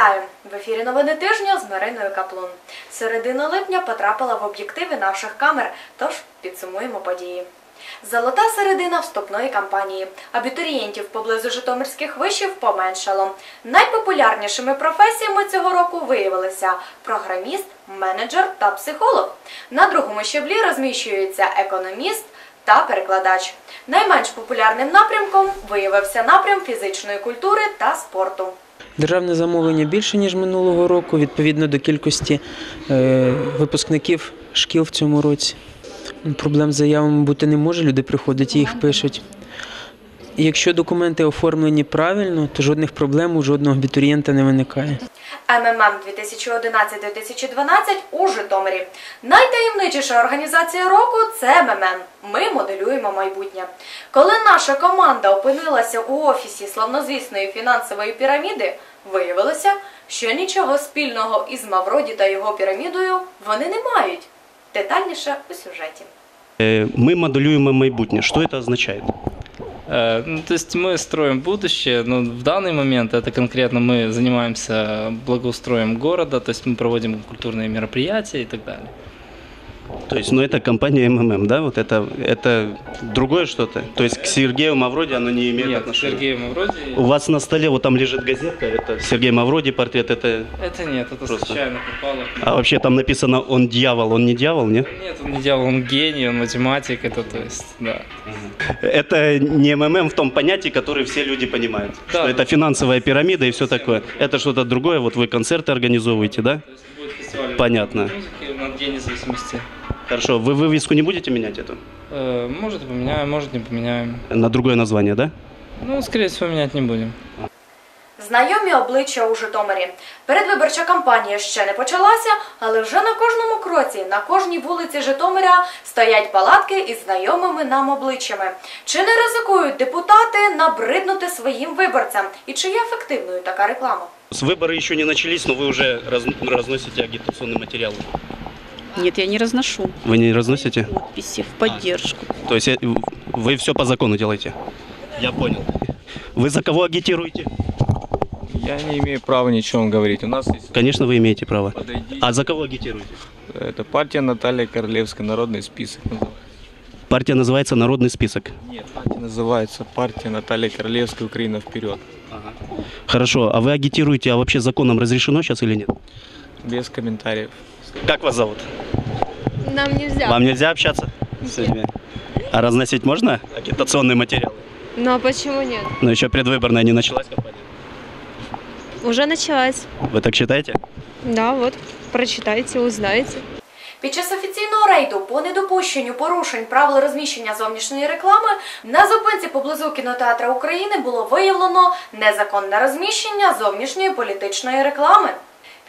Вітаю! В ефірі новини тижня з Мариною Каплун. Середина липня потрапила в об'єктиви наших камер, тож підсумуємо події. Золота середина вступної кампанії. Абітурієнтів поблизу Житомирських вишів поменшало. Найпопулярнішими професіями цього року виявилися програміст, менеджер та психолог. На другому щаблі розміщується економіст та перекладач. Найменш популярним напрямком виявився напрям фізичної культури та спорту. Державне замовлення більше, ніж минулого року, відповідно до кількості е, випускників шкіл в цьому році. Проблем з заявами бути не може, люди приходять і їх пишуть. Якщо документи оформлені правильно, то жодних проблем у жодного абітурієнта не виникає. МММ 2011-2012 у Житомирі. Найтаємничіша організація року це МММ. Ми моделюємо майбутнє. Коли наша команда опинилася у офісі славнозвісної фінансової піраміди, виявилося, що нічого спільного із Мавроді та його пірамідою вони не мають. Детальніше у сюжеті. Э, Мы моделируем майбутнее. Что это означает? Э, Ну, то есть мы строим будущее, но в данный момент это конкретно мы занимаемся благоустроем города, то есть мы проводим культурные мероприятия и так далее. То есть, ну это компания МММ, да? Вот это, это другое что-то? То есть к Сергею Мавроди оно не имеет Нет, отношения? Сергей Мавроди... У вас на столе вот там лежит газетка, это Сергей Мавроди портрет, это... Это нет, это Просто. случайно попало. А вообще там написано «Он дьявол, он не дьявол», нет? Нет, он не делал, он гений, он математик, это то есть, да. Это не МММ в том понятии, который все люди понимают. Да. Что это финансовая пирамида и все такое. Это что-то другое, вот вы концерты организовываете, да? Понятно. музыки на День независимости. Хорошо, вы вывеску не будете менять эту? Э, Может и поменяем, может не поменяем. На другое название, да? Ну, скорее всего, менять не будем. Знайомі обличчя у Житомирі. Передвиборча кампанія ще не почалася, але вже на кожному кроці, на кожній вулиці Житомиря стоять палатки із знайомими нам обличчями. Чи не ризикують депутати набриднути своїм виборцям? І чи є ефективною така реклама? С выборы еще не начались, но вы уже раз- разносите агитационный материал. Нет, я не разношу Вы не разносите? подписи в поддержку. То есть э, вы все по закону делаете? Я понял. Вы за кого агитируете? Я не имею права ничего вам говорить. У нас есть Конечно, вы имеете право. подойди. А за кого агитируете? Это партия Наталья Королевская, народный список. Партия называется «Народный список». Нет, партия называется партия Наталья Королевская, Украина вперед. Хорошо, а вы агитируете, а вообще законом разрешено сейчас или нет? Без комментариев. Как вас зовут? Нам нельзя. Вам нельзя общаться с людьми? А разносить можно агитационный материал? Ну а почему нет? Но еще предвыборная не началась кампания. Уже началась. Вы так считаете? Да, вот. Прочитайте, узнаете. Під час офіційного рейду по недопущенню порушень правил розміщення зовнішньої реклами на зупинці поблизу кінотеатра України було виявлено незаконне розміщення зовнішньої політичної реклами.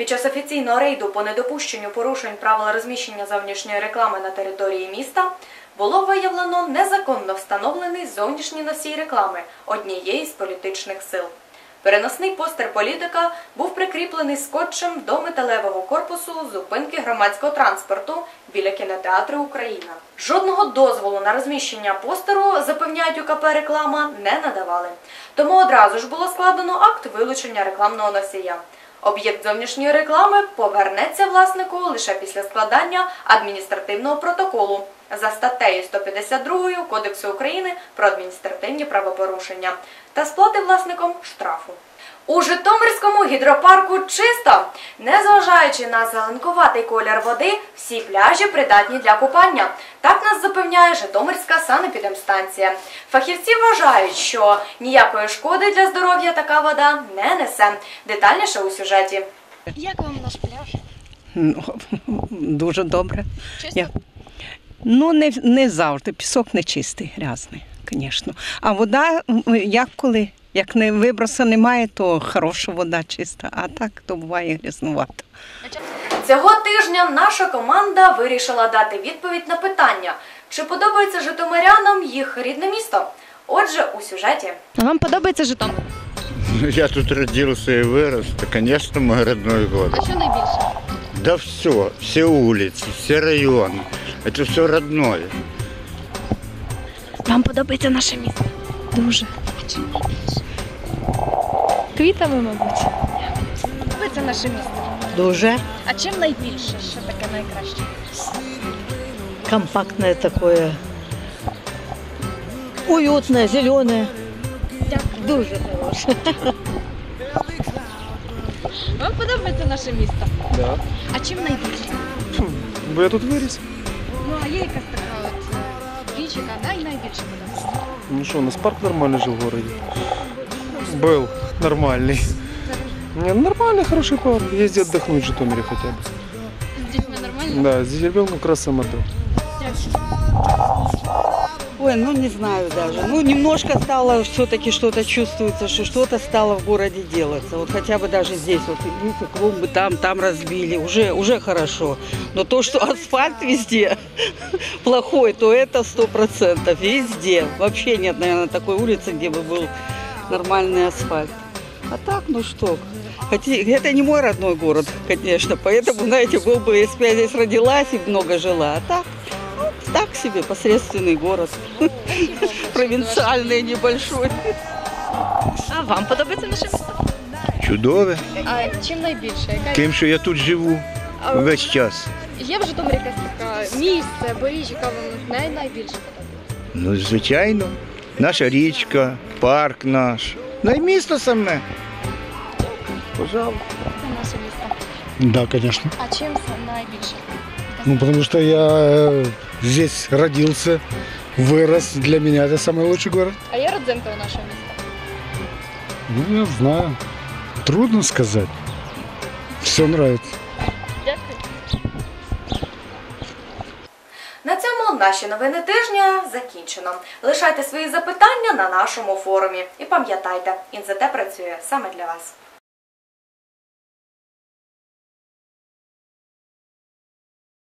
Під час офіційного рейду по недопущенню порушень правил розміщення зовнішньої реклами на території міста було виявлено незаконно встановлений зовнішній носій реклами однієї з політичних сил. Переносний постер політика був прикріплений скотчем до металевого корпусу зупинки громадського транспорту біля кінотеатру Україна. Жодного дозволу на розміщення постеру, запевняють УКП реклама, не надавали. Тому одразу ж було складено акт вилучення рекламного носія. Об'єкт зовнішньої реклами повернеться власнику лише після складання адміністративного протоколу за статтею 152 Кодексу України про адміністративні правопорушення та сплати власником штрафу. У Житомирському гідропарку чисто, незважаючи на зеленкуватий колір води, всі пляжі придатні для купання. Так нас запевняє Житомирська санепідемстанція. Фахівці вважають, що ніякої шкоди для здоров'я така вода не несе. Детальніше у сюжеті. Як вам наш пляж? Ну, дуже добре. Чисто? Я- Ну, не, не завжди. Пісок не чистий, грязний, звісно. А вода, як коли? Як не вибросу немає, то хороша вода чиста, а так то буває грязнувато. Цього тижня наша команда вирішила дати відповідь на питання, чи подобається житомирянам їх рідне місто. Отже, у сюжеті. Вам подобається Житомир? Ну, Я тут родился и вырос, то, конечно, мой родной город. А що найбільше? Да все, все улицы, все районы. Это все родное. Вам подобається наше місто? Дуже. Квітами, мабуть. подобається наше місто? Дуже А чим найбільше? Що таке найкраще? компактное такое, уютное, зеленое. Дуже хороше. Вам подобається наше місто? Да. А чим найбільше? Бо я тут виріс. Ну а є якась така от е, річ, яка най найбільше подобається? Ну що, у нас парк нормальный же в городе. Был нормальный. Не, нормальный, хороший парк. Езди отдохнуть в Житомире хотя бы. Нормально? Да, здесь ребенку как раз самотек. Ой, ну не знаю даже. Ну, немножко стало все-таки что-то чувствуется, что что-то стало в городе делаться. Вот хотя бы даже здесь, вот видите, клумбы там, там разбили, уже, уже хорошо. Но то, что асфальт везде плохой, то это сто процентов. Везде. Вообще нет, наверное, такой улицы, где бы был нормальный асфальт. А так, ну что, Хотя это не мой родной город, конечно, поэтому, знаете, был бы, если бы я здесь родилась и много жила, а так, ну, так себе, посредственный город, провинциальный, небольшой. А вам подобається наше місто? Чудове. А чим найбільше? Яка Тим, що я тут живу А весь час. є в Житомирі якась така місце або річ, яка вам най найбільше подобається? Ну, звичайно, наша річка, парк наш. Ну і місто саме. Пожалуйста. Це наше місто. Да, конечно. А чим це найбільше? Ну, потому что я э, здесь родился, вырос. Для меня это самый лучший город. А є родзинка у нашого міста? Ну, я знаю. Трудно сказать. Все нравится. Наші новини тижня закінчено. Лишайте свої запитання на нашому форумі. І пам'ятайте, інзете працює саме для вас.